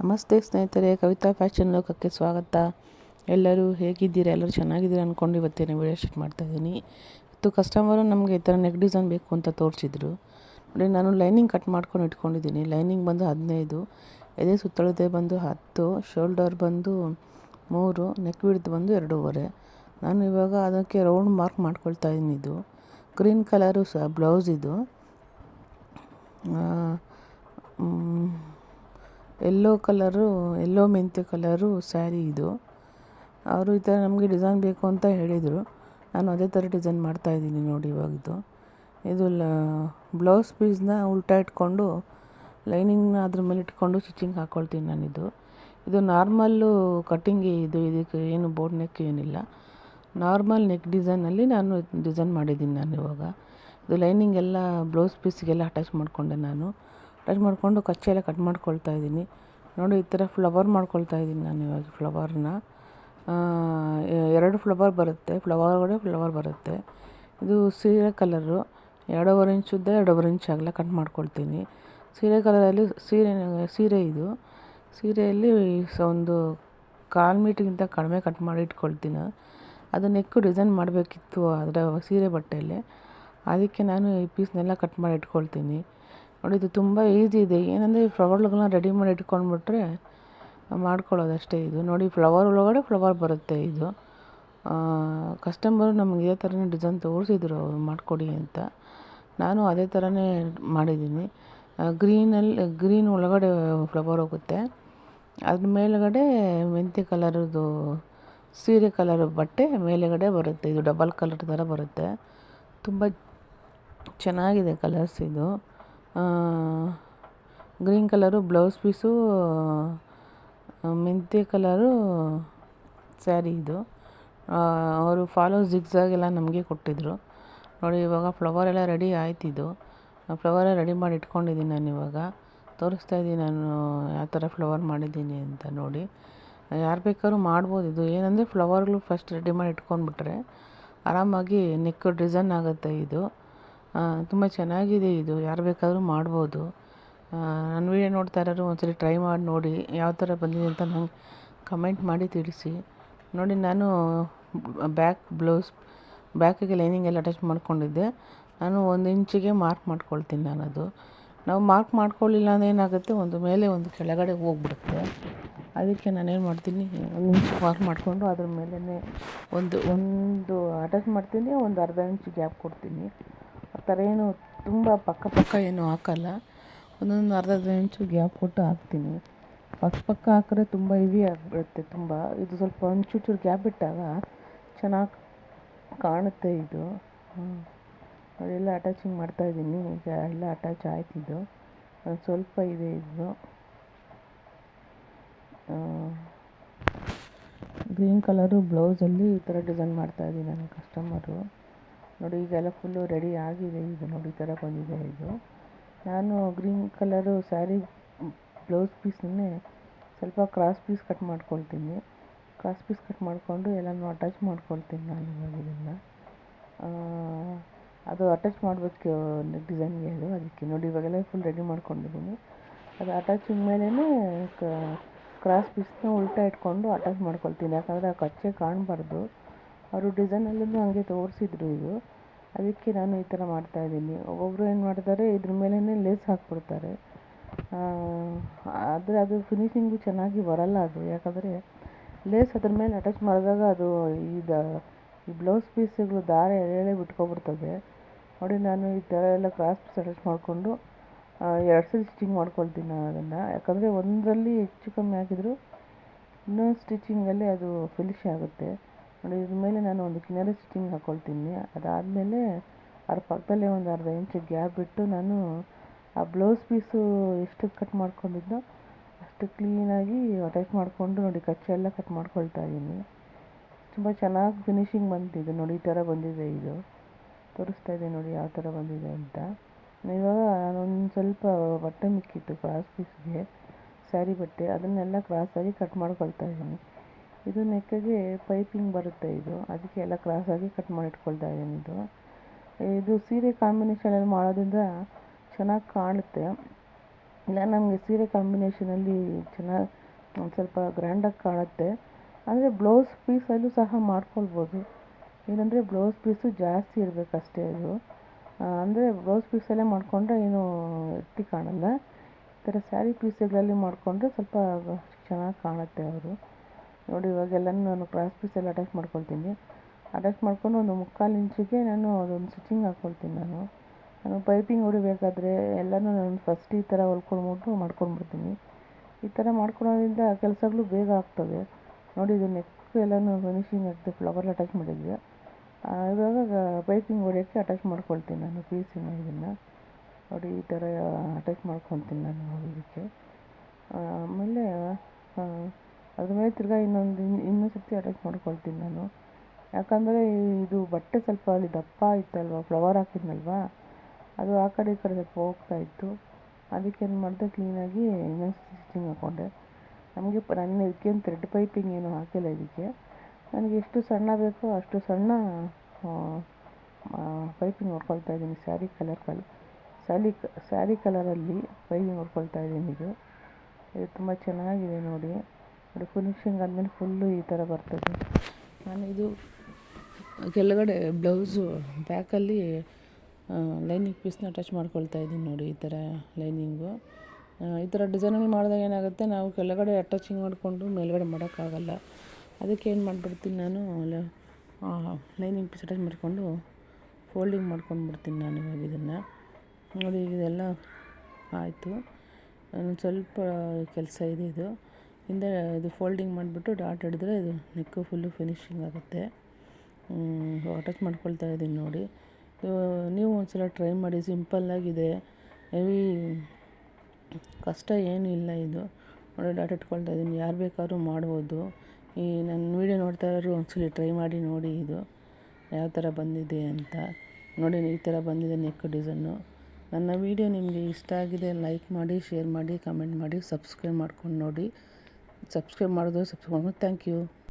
ನಮಸ್ತೆ ಸ್ನೇಹಿತರೆ, ಕವಿತಾ ಫ್ಯಾಷನ್ ಲೋಕಕ್ಕೆ ಸ್ವಾಗತ. ಎಲ್ಲರೂ ಹೇಗಿದ್ದೀರಾ? ಎಲ್ಲರೂ ಚೆನ್ನಾಗಿದ್ದೀರಾ ಅಂದ್ಕೊಂಡು ಇವತ್ತೇನು ವಿಡಿಯೋ ಶೂಟ್ ಮಾಡ್ತಾಯಿದ್ದೀನಿ ಇವತ್ತು ಕಸ್ಟಮರು ನಮಗೆ ಈ ಥರ ನೆಕ್ ಡಿಸೈನ್ ಬೇಕು ಅಂತ ತೋರಿಸಿದ್ರು. ನೋಡಿ, ನಾನು ಲೈನಿಂಗ್ ಕಟ್ ಮಾಡ್ಕೊಂಡು ಇಟ್ಕೊಂಡಿದ್ದೀನಿ. ಲೈನಿಂಗ್ ಬಂದು ಹದಿನೈದು, ಎದೆ ಸುತ್ತಳತೆ ಬಂದು ಹತ್ತು ಶೋಲ್ಡರ್ ಬಂದು ಮೂರು ನೆಕ್ ವಿಡ್ತ್ ಬಂದು ಎರಡೂವರೆ. ನಾನು ಇವಾಗ ಅದಕ್ಕೆ ರೌಂಡ್ ಮಾರ್ಕ್ ಮಾಡ್ಕೊಳ್ತಾ ಇದ್ದೀನಿ ಇದು. ಗ್ರೀನ್ ಕಲರು ಸಹ ಬ್ಲೌಸ್ ಇದು. ಎಲ್ಲೋ ಕಲರು, ಎಲ್ಲೋ ಮೆಂತ್ಯ ಕಲರು ಸ್ಯಾರಿ ಇದು. ಅವರು ಈ ಥರ ನಮಗೆ ಡಿಸೈನ್ ಬೇಕು ಅಂತ ಹೇಳಿದರು. ನಾನು ಅದೇ ಥರ ಡಿಸೈನ್ ಮಾಡ್ತಾಯಿದ್ದೀನಿ ನೋಡಿ ಇವಾಗ ಇದು. ಇದು ಲ, ಬ್ಲೌಸ್ ಪೀಸ್ನ ಉಲ್ಟಾ ಇಟ್ಕೊಂಡು ಲೈನಿಂಗ್ನ ಅದ್ರ ಮೇಲೆ ಇಟ್ಕೊಂಡು ಸ್ಟಿಚಿಂಗ್ ಹಾಕ್ಕೊಳ್ತೀನಿ ನಾನಿದು ಇದು. ನಾರ್ಮಲ್ಲು ಕಟ್ಟಿಂಗ್ ಇದು, ಇದಕ್ಕೆ ಏನು ಬೋಟ್ ನೆಕ್ ಏನಿಲ್ಲ. ನಾರ್ಮಲ್ ನೆಕ್ ಡಿಸೈನಲ್ಲಿ ನಾನು ಡಿಸೈನ್ ಮಾಡಿದ್ದೀನಿ ನಾನು ಇವಾಗ. ಇದು ಲೈನಿಂಗ್ ಎಲ್ಲ ಬ್ಲೌಸ್ ಪೀಸಿಗೆಲ್ಲ ಅಟ್ಯಾಚ್ ಮಾಡಿಕೊಂಡೆ ನಾನು. ಅಟ್ಯಾಚ್ ಮಾಡಿಕೊಂಡು ಕಚ್ಚೆ ಎಲ್ಲ ಕಟ್ ಮಾಡ್ಕೊಳ್ತಾ ಇದ್ದೀನಿ. ನೋಡಿ, ಈ ಥರ ಫ್ಲವರ್ ಮಾಡ್ಕೊಳ್ತಾ ಇದ್ದೀನಿ ನಾನು ಇವಾಗ ಫ್ಲವರ್ನ. ಎರಡು ಫ್ಲವರ್ ಬರುತ್ತೆ. ಫ್ಲವರ್ ಒಳಗಡೆ ಫ್ಲವರ್ ಬರುತ್ತೆ. ಇದು ಸೀರೆ ಕಲರು. ಎರಡೂವರೆ ಇಂಚ್ ಉದ್ದ ಎರಡೂವರೆ ಇಂಚ್ ಆಗಲ್ಲ ಕಟ್ ಮಾಡ್ಕೊಳ್ತೀನಿ. ಸೀರೆ ಕಲರಲ್ಲಿ ಸೀರೆ ಸೀರೆ ಇದು. ಸೀರೆಯಲ್ಲಿ ಒಂದು ಕಾಲು ಮೀಟ್ರಿಗಿಂತ ಕಡಿಮೆ ಕಟ್ ಮಾಡಿ ಇಟ್ಕೊಳ್ತೀನಿ. ಅದು ನೆಕ್ಕು ಡಿಸೈನ್ ಮಾಡಬೇಕಿತ್ತು ಅದರ ಸೀರೆ ಬಟ್ಟೆಯಲ್ಲಿ. ಅದಕ್ಕೆ ನಾನು ಈ ಪೀಸ್ನೆಲ್ಲ ಕಟ್ ಮಾಡಿ ಇಟ್ಕೊಳ್ತೀನಿ. ನೋಡಿ, ಇದು ತುಂಬ ಈಸಿ ಇದೆ. ಏನಂದರೆ ಫ್ಲವರ್ಗಳನ್ನ ರೆಡಿ ಮಾಡಿ ಇಟ್ಕೊಂಡ್ಬಿಟ್ರೆ ಮಾಡ್ಕೊಳ್ಳೋದು ಅಷ್ಟೇ ಇದು. ನೋಡಿ, ಫ್ಲವರ್ ಒಳಗಡೆ ಫ್ಲವರ್ ಬರುತ್ತೆ ಇದು. ಕಸ್ಟಮರು ನಮ್ಗೆ ಇದೇ ಥರನೇ ಡಿಸೈನ್ ತೋರಿಸಿದ್ರು ಅವರು ಮಾಡಿಕೊಡಿ ಅಂತ. ನಾನು ಅದೇ ಥರನೇ ಮಾಡಿದ್ದೀನಿ. ಗ್ರೀನಲ್ಲಿ ಗ್ರೀನ್ ಒಳಗಡೆ ಫ್ಲವರ್ ಹೋಗುತ್ತೆ. ಅದ್ರ ಮೇಲುಗಡೆ ಮೆಂತ್ಯ ಕಲರದು ಸೀರೆ ಕಲರ್ ಬಟ್ಟೆ ಮೇಲುಗಡೆ ಬರುತ್ತೆ. ಇದು ಡಬಲ್ ಕಲರ್ ಥರ ಬರುತ್ತೆ. ತುಂಬ ಚೆನ್ನಾಗಿದೆ ಕಲರ್ಸ್ ಇದು. ಗ್ರೀನ್ ಕಲರು ಬ್ಲೌಸ್ ಪೀಸು ಮೆಂತ್ಯ ಕಲರು ಸ್ಯಾರಿ ಇದು. ಅವರು ಫಾಲೋ ಜಿಗ್ಸಾಗೆಲ್ಲ ನಮಗೆ ಕೊಟ್ಟಿದ್ದರು ನೋಡಿ, ಇವಾಗ ಫ್ಲವರ್ ಎಲ್ಲ ರೆಡಿ ಆಯ್ತಿದ್ದು ಫ್ಲವರ್ ರೆಡಿ ಮಾಡಿ ಇಟ್ಕೊಂಡಿದ್ದೀನಿ ನಾನು ಇವಾಗ. ತೋರಿಸ್ತಾ ಇದ್ದೀನಿ ನಾನು ಯಾವ ಥರ ಫ್ಲವರ್ ಮಾಡಿದ್ದೀನಿ ಅಂತ ನೋಡಿ. ಯಾರು ಬೇಕಾದ್ರೂ ಮಾಡ್ಬೋದು ಇದು. ಏನಂದರೆ, ಫ್ಲವರ್ಗಳು ಫಸ್ಟ್ ರೆಡಿ ಮಾಡಿ ಇಟ್ಕೊಂಡ್ಬಿಟ್ರೆ ಆರಾಮಾಗಿ ನೆಕ್ ಡಿಸೈನ್ ಆಗುತ್ತೆ ಇದು. ತುಂಬ ಚೆನ್ನಾಗಿದೆ ಇದು. ಯಾರು ಬೇಕಾದರೂ ಮಾಡ್ಬೋದು. ನನ್ನ ವೀಡಿಯೋ ನೋಡ್ತಾ ಇರೋರು ಒಂದ್ಸರಿ ಟ್ರೈ ಮಾಡಿ ನೋಡಿ. ಯಾವ ಥರ ಬಂದಿದೆ ಅಂತ ನಂಗೆ ಕಮೆಂಟ್ ಮಾಡಿ ತಿಳಿಸಿ. ನೋಡಿ, ನಾನು ಬ್ಯಾಕ್ ಬ್ಲೌಸ್ ಬ್ಯಾಕಿಗೆ ಲೈನಿಂಗ್ ಎಲ್ಲ ಅಟ್ಯಾಚ್ ಮಾಡ್ಕೊಂಡಿದ್ದೆ. ನಾನು ಒಂದು ಇಂಚಿಗೆ ಮಾರ್ಕ್ ಮಾಡ್ಕೊಳ್ತೀನಿ ನಾನು ಅದು. ನಾವು ಮಾರ್ಕ್ ಮಾಡ್ಕೊಳ್ಳಿಲ್ಲ ಅಂದರೆ ಏನಾಗುತ್ತೆ? ಒಂದು ಮೇಲೆ ಒಂದು ಕೆಳಗಡೆ ಹೋಗ್ಬಿಡುತ್ತೆ. ಅದಕ್ಕೆ ನಾನೇನು ಮಾಡ್ತೀನಿ? ಒಂದು ಇಂಚ್ ಮಾರ್ಕ್ ಮಾಡಿಕೊಂಡು ಅದ್ರ ಮೇಲೇ ಒಂದು ಒಂದು ಅಟ್ಯಾಚ್ ಮಾಡ್ತೀನಿ. ಒಂದು ಅರ್ಧ ಇಂಚ್ ಗ್ಯಾಪ್ ಕೊಡ್ತೀನಿ. ಆ ಥರ ಏನು ತುಂಬ ಪಕ್ಕ ಪಕ್ಕ ಏನು ಹಾಕಲ್ಲ. ಒಂದೊಂದು ಅರ್ಧ ಇಂಚು ಗ್ಯಾಪ್ ಕೊಟ್ಟು ಹಾಕ್ತೀನಿ. ಪಕ್ಕ ಪಕ್ಕ ಹಾಕಿದ್ರೆ ತುಂಬ ಹೆವಿ ಆಗಿಬಿಡುತ್ತೆ ತುಂಬ. ಇದು ಸ್ವಲ್ಪ ಒಂಚೂರು ಚೂರು ಗ್ಯಾಪ್ ಬಿಟ್ಟಾಗ ಚೆನ್ನಾಗಿ ಕಾಣುತ್ತೆ ಇದು. ಅದೆಲ್ಲ ಅಟ್ಯಾಚಿಂಗ್ ಮಾಡ್ತಾಯಿದ್ದೀನಿ ಈಗ ಎಲ್ಲ ಅಟ್ಯಾಚ್ ಒಂದು ಸ್ವಲ್ಪ ಇದೆ ಇದು. ಗ್ರೀನ್ ಕಲರು ಬ್ಲೌಸಲ್ಲಿ ಈ ಥರ ಡಿಸೈನ್ ಮಾಡ್ತಾಯಿದ್ದೀನಿ ನನ್ನ ಕಸ್ಟಮರು. ನೋಡಿ, ಈಗೆಲ್ಲ ಫುಲ್ಲು ರೆಡಿ ಆಗಿದೆ. ಇದು ನೋಡಿ, ಈ ಥರ ಬಂದಿದೆ ಇದು. ನಾನು ಗ್ರೀನ್ ಕಲರು ಸ್ಯಾರಿ ಬ್ಲೌಸ್ ಪೀಸನ್ನೇ ಸ್ವಲ್ಪ ಕ್ರಾಸ್ ಪೀಸ್ ಕಟ್ ಮಾಡ್ಕೊಳ್ತೀನಿ. ಕ್ರಾಸ್ ಪೀಸ್ ಕಟ್ ಮಾಡಿಕೊಂಡು ಎಲ್ಲನೂ ಅಟ್ಯಾಚ್ ಮಾಡ್ಕೊಳ್ತೀನಿ ನಾನು ಇವಾಗ ಇದನ್ನು. ಅದು ಅಟ್ಯಾಚ್ ಮಾಡಬೇಕು ಡಿಸೈನ್ಗೆ ಅದು. ಅದಕ್ಕೆ ನೋಡಿ, ಇವಾಗೆಲ್ಲ ಫುಲ್ ರೆಡಿ ಮಾಡ್ಕೊಂಡಿದ್ದೀನಿ. ಅದು ಅಟ್ಯಾಚಿಂಗ್ ಮೇಲೇ ಕ್ರಾಸ್ ಪೀಸ್ನ ಉಲ್ಟಾ ಇಟ್ಕೊಂಡು ಅಟ್ಯಾಚ್ ಮಾಡ್ಕೊಳ್ತೀನಿ. ಯಾಕಂದರೆ ಆ ಕಚ್ಚೆ ಕಾಣಬಾರ್ದು. ಅವರು ಡಿಸೈನಲ್ಲೂ ಹಾಗೆ ತೋರಿಸಿದ್ರು ಇದು ಅದಕ್ಕೆ ನಾನು ಈ ಥರ ಮಾಡ್ತಾಯಿದ್ದೀನಿ ಒಬ್ಬೊಬ್ಬರು ಏನು ಮಾಡ್ತಾರೆ, ಇದ್ರ ಮೇಲೇ ಲೇಸ್ ಹಾಕ್ಬಿಡ್ತಾರೆ. ಆದರೆ ಅದು ಫಿನಿಶಿಂಗು ಚೆನ್ನಾಗಿ ಬರಲ್ಲ ಅದು. ಯಾಕಂದರೆ ಲೇಸ್ ಅದ್ರ ಮೇಲೆ ಅಟ್ಯಾಚ್ ಮಾಡಿದಾಗ ಅದು ಇದು, ಈ ಬ್ಲೌಸ್ ಪೀಸ್ಗಳು ದಾರ ಎಳೆ ಬಿಟ್ಕೊಬಿಡ್ತದೆ. ನೋಡಿ, ನಾನು ಈ ಥರ ಎಲ್ಲ ಕ್ರಾಸ್ ಪೀಸ್ ಅಟ್ಯಾಚ್ ಮಾಡಿಕೊಂಡು ಎರಡು ಸರಿ ಸ್ಟಿಚಿಂಗ್ ಮಾಡ್ಕೊಳ್ತೀನಿ ನಾನು ಅದನ್ನು. ಯಾಕಂದರೆ ಒಂದರಲ್ಲಿ ಹೆಚ್ಚು ಕಮ್ಮಿ ಆಗಿದ್ರು ಇನ್ನೊಂದು ಸ್ಟಿಚಿಂಗಲ್ಲಿ ಅದು ಫಿನಿಶ್ ಆಗುತ್ತೆ. ನೋಡಿ, ಇದ್ರ ಮೇಲೆ ನಾನು ಒಂದು ಕಿನಾರಿ ಸ್ಟಿಚಿಂಗ್ ಹಾಕ್ಕೊಳ್ತೀನಿ ಅದಾದಮೇಲೆ ಅದ್ರ ಪಕ್ಕದಲ್ಲೇ ಒಂದು ಅರ್ಧ ಇಂಚು ಗ್ಯಾಪ್ ಬಿಟ್ಟು ನಾನು ಆ ಬ್ಲೌಸ್ ಪೀಸು ಎಷ್ಟು ಕಟ್ ಮಾಡ್ಕೊಂಡಿದ್ದೋ ಅಷ್ಟು ಕ್ಲೀನಾಗಿ ಅಟ್ಯಾಚ್ ಮಾಡಿಕೊಂಡು ನೋಡಿ, ಕಚ್ಚೆ ಎಲ್ಲ ಕಟ್ ಮಾಡ್ಕೊಳ್ತಾ ಇದ್ದೀನಿ. ತುಂಬ ಚೆನ್ನಾಗಿ ಫಿನಿಶಿಂಗ್ ಬಂದಿದೆ ನೋಡಿ, ಈ ಥರ ಬಂದಿದೆ ಇದು. ತೋರಿಸ್ತಾ ಇದೆ ನೋಡಿ ಯಾವ ಥರ ಬಂದಿದೆ ಅಂತ. ಇವಾಗ ನಾನೊಂದು ಸ್ವಲ್ಪ ಬಟ್ಟೆ ಮಿಕ್ಕಿತ್ತು ಕ್ರಾಸ್ ಪೀಸ್ಗೆ ಸ್ಯಾರಿ ಬಟ್ಟೆ. ಅದನ್ನೆಲ್ಲ ಕ್ರಾಸಾಗಿ ಕಟ್ ಮಾಡ್ಕೊಳ್ತಾ ಇದ್ದೀನಿ. ಇದು ನೆಕ್ಕಿಗೆ ಪೈಪಿಂಗ್ ಬರುತ್ತೆ ಇದು. ಅದಕ್ಕೆ ಎಲ್ಲ ಕ್ರಾಸಾಗಿ ಕಟ್ ಮಾಡಿ ಇಟ್ಕೊಳ್ತಾ ಇದ್ದೀನಿ ಇದು. ಇದು ಸೀರೆ ಕಾಂಬಿನೇಷನಲ್ಲಿ ಮಾಡೋದ್ರಿಂದ ಚೆನ್ನಾಗಿ ಕಾಣುತ್ತೆ. ಇಲ್ಲ, ನಮಗೆ ಸೀರೆ ಕಾಂಬಿನೇಷನಲ್ಲಿ ಚೆನ್ನಾಗಿ ಒಂದು ಸ್ವಲ್ಪ ಗ್ರ್ಯಾಂಡಾಗಿ ಕಾಣುತ್ತೆ. ಅಂದರೆ ಬ್ಲೌಸ್ ಪೀಸಲ್ಲೂ ಸಹ ಮಾಡ್ಕೊಳ್ಬೋದು. ಏನಂದರೆ ಬ್ಲೌಸ್ ಪೀಸು ಜಾಸ್ತಿ ಇರಬೇಕು ಅಷ್ಟೇ ಅದು ಅಂದರೆ ಬ್ಲೌಸ್ ಪೀಸಲ್ಲೇ ಮಾಡಿಕೊಂಡ್ರೆ ಏನು ಎತ್ತಿ ಕಾಣಲ್ಲ. ಈ ಥರ ಸ್ಯಾರಿ ಪೀಸ್ಗಳಲ್ಲಿ ಮಾಡಿಕೊಂಡ್ರೆ ಸ್ವಲ್ಪ ಚೆನ್ನಾಗಿ ಕಾಣುತ್ತೆ ಅವರು. ನೋಡಿ ಇವಾಗೆಲ್ಲನೂ ನಾನು ಕ್ರಾಸ್ ಪೀಸಲ್ಲಿ ಅಟ್ಯಾಚ್ ಮಾಡ್ಕೊಳ್ತೀನಿ. ಅಟ್ಯಾಚ್ ಮಾಡ್ಕೊಂಡು ಒಂದು ಮುಕ್ಕಾಲು ಇಂಚಿಗೆ ನಾನು ಅದೊಂದು ಸ್ಟಿಚಿಂಗ್ ಹಾಕ್ಕೊಳ್ತೀನಿ ನಾನು. ನಾನು ಪೈಪಿಂಗ್ ಹೊಡಿಬೇಕಾದ್ರೆ ಎಲ್ಲನೂ ನಾನು ಫಸ್ಟ್ ಈ ಥರ ಹೊಲ್ಕೊಂಡ್ಬಿಟ್ಟು ಮಾಡ್ಕೊಂಡ್ಬಿಡ್ತೀನಿ. ಈ ಥರ ಮಾಡ್ಕೊಳೋದ್ರಿಂದ ಕೆಲಸಗಳು ಬೇಗ ಆಗ್ತವೆ. ನೋಡಿ, ಇದು ನೆಕ್ ಎಲ್ಲನೂ ಫಿನಿಶಿಂಗ್ ಆಗಿದೆ ಫ್ಲವರ್ ಅಟ್ಯಾಚ್ ಮಾಡಿದ್ವಿ. ಇವಾಗ ಪೈಪಿಂಗ್ ಹೊಡಿಯೋಕ್ಕೆ ಅಟ್ಯಾಚ್ ಮಾಡ್ಕೊಳ್ತೀನಿ ನಾನು ಪೀಸಿನ ಇದನ್ನು. ನೋಡಿ, ಈ ಥರ ಅಟ್ಯಾಚ್ ಮಾಡ್ಕೊತೀನಿ ನಾನು ಇದಕ್ಕೆ. ಆಮೇಲೆ ಅದ್ರ ಮೇಲೆ ತಿರ್ಗಾ ಇನ್ನೊಂದು ಇನ್ನೊಂದು ಸರ್ತಿ ಅಟ್ಯಾಚ್ ಮಾಡ್ಕೊಳ್ತೀನಿ ನಾನು. ಯಾಕಂದರೆ ಇದು ಬಟ್ಟೆ ಸ್ವಲ್ಪ ಅಲ್ಲಿ ದಪ್ಪ ಇತ್ತಲ್ವ ಫ್ಲವರ್ ಹಾಕಿದ್ನಲ್ವಾ? ಅದು ಆ ಕಡೆ ಈ ಕಡೆ ಸ್ವಲ್ಪ ಹೋಗ್ತಾ ಇತ್ತು. ಅದಕ್ಕೆ ಏನು ಮಾಡಿದೆ ಕ್ಲೀನಾಗಿ ಇನ್ನೊಂದು ಸ್ಟಿಚಿಂಗ್ ಹಾಕ್ಕೊಂಡೆ ನಮಗೆ ನಾನು ಇದಕ್ಕೇನು ಥ್ರೆಡ್ ಪೈಪಿಂಗ್ ಏನು ಹಾಕಿಲ್ಲ ಇದಕ್ಕೆ. ನನಗೆ ಎಷ್ಟು ಸಣ್ಣ ಬೇಕೋ ಅಷ್ಟು ಸಣ್ಣ ಪೈಪಿಂಗ್ ನೋಡ್ಕೊಳ್ತಾ ಇದ್ದೀನಿ ಸ್ಯಾರಿ ಕಲರ್ ಕಲ್ ಸ್ಯಾರಿ ಸ್ಯಾರಿ ಕಲರಲ್ಲಿ ಪೈಪಿಂಗ್ ನೋಡ್ಕೊಳ್ತಾ ಇದ್ದೀನಿ ಇದು. ಇದು ತುಂಬ ಚೆನ್ನಾಗಿದೆ ನೋಡಿ. ನೋಡಿ ಫಿನಿಶಿಂಗ್ ಆದಮೇಲೆ ಫುಲ್ಲು ಈ ಥರ ಬರ್ತದೆ. ನಾನು ಇದು ಕೆಳಗಡೆ ಬ್ಲೌಸು ಬ್ಯಾಕಲ್ಲಿ ಲೈನಿಂಗ್ ಪೀಸ್ನ ಅಟ್ಯಾಚ್ ಮಾಡ್ಕೊಳ್ತಾ ಇದ್ದೀನಿ ನೋಡಿ ಈ ಥರ ಲೈನಿಂಗು ಈ ಥರ ಡಿಸೈನಲ್ಲಿ ಮಾಡಿದಾಗ ಏನಾಗುತ್ತೆ, ನಾವು ಕೆಳಗಡೆ ಅಟ್ಯಾಚಿಂಗ್ ಮಾಡಿಕೊಂಡು ಮೇಲ್ಗಡೆ ಮಾಡೋಕ್ಕಾಗಲ್ಲ. ಅದಕ್ಕೆ ಏನು ಮಾಡಿಬಿಡ್ತೀನಿ ನಾನು ಲೈನಿಂಗ್ ಪೀಸ್ ಅಟ್ಯಾಚ್ ಮಾಡಿಕೊಂಡು ಫೋಲ್ಡಿಂಗ್ ಮಾಡ್ಕೊಂಡು ಬಿಡ್ತೀನಿ ನಾನು ಇವಾಗ ಇದನ್ನು. ನೋಡಿ, ಇದೆಲ್ಲ ಆಯಿತು. ಸ್ವಲ್ಪ ಕೆಲಸ ಇದೆ ಇದು. ಹಿಂದೆ ಇದು ಫೋಲ್ಡಿಂಗ್ ಮಾಡಿಬಿಟ್ಟು ಡಾಟ್ ಹಿಡಿದ್ರೆ ಇದು ನೆಕ್ಕು ಫುಲ್ಲು ಫಿನಿಶಿಂಗ್ ಆಗುತ್ತೆ. ಅಟ್ಯಾಚ್ ಮಾಡ್ಕೊಳ್ತಾ ಇದ್ದೀನಿ ನೋಡಿ. ನೀವು ಒಂದು ಸಲ ಟ್ರೈ ಮಾಡಿ ಸಿಂಪಲ್ಲಾಗಿದೆ ಹೆವಿ ಕಷ್ಟ ಏನೂ ಇಲ್ಲ ಇದು. ನೋಡಿ, ಡಾಟ್ ಇಟ್ಕೊಳ್ತಾ ಇದ್ದೀನಿ. ಯಾರು ಬೇಕಾದ್ರೂ ಮಾಡ್ಬೋದು. ಈ ನನ್ನ ವೀಡಿಯೋ ನೋಡ್ತಾ ಇರೋರು ಒಂದ್ಸಲಿ ಟ್ರೈ ಮಾಡಿ ನೋಡಿ ಇದು. ಯಾವ ಥರ ಬಂದಿದೆ ಅಂತ. ನೋಡಿ, ಈ ಥರ ಬಂದಿದೆ ನೆಕ್ ಡಿಸೈನು. ನನ್ನ ವೀಡಿಯೋ ನಿಮಗೆ ಇಷ್ಟ ಆಗಿದೆ, ಲೈಕ್ ಮಾಡಿ, ಶೇರ್ ಮಾಡಿ, ಕಮೆಂಟ್ ಮಾಡಿ, ಸಬ್ಸ್ಕ್ರೈಬ್ ಮಾಡ್ಕೊಂಡು ನೋಡಿ. ಸಬ್ಸ್ಕ್ರೈಬ್ ಮಾಡಿದ್ರೆ ಸಬ್ಸ್ಕ್ರೈಬ್ ಮಾಡಿ ಥ್ಯಾಂಕ್ ಯು